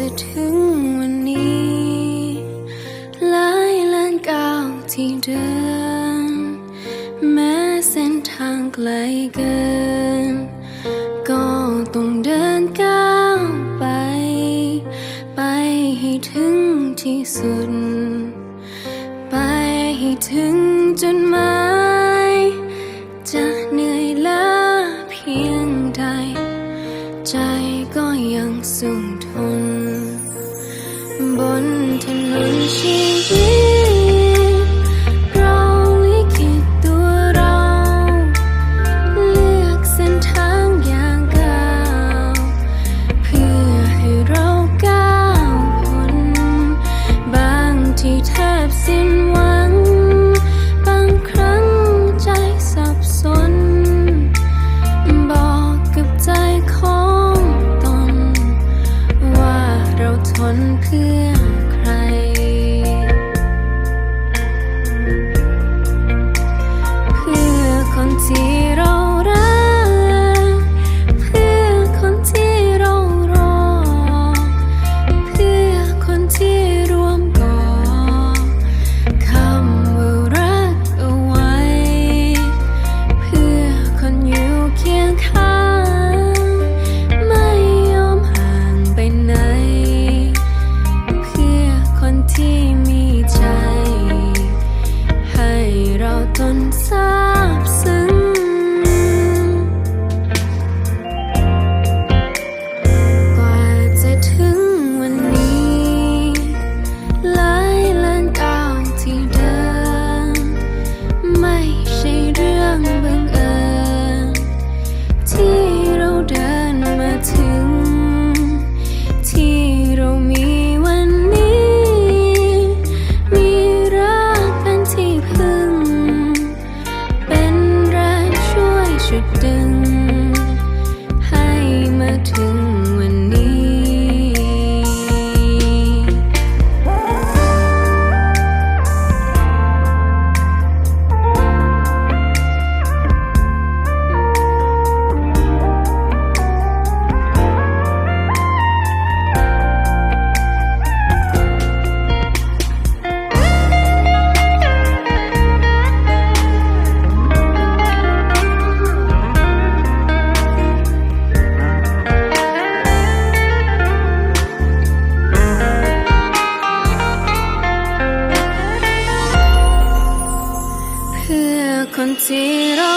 จะถึงวันนี้หลายล้านก้าวที่เดิน แม้เส้นทางไกลเกิน ก็ต้องเดินก้าวไป ไปให้ถึงที่สุด ไปให้ถึงจุดหมา นถนนชีวิตเราลิขิตตัวเรา เลือกเส้นทางอย่างก้าเพื่อให้เราก้าวพ้นบางที่แทบสิ้นหวัง บางครั้งใจสับสน บอกกับใจของตนว่าเราทนเพื่อ เ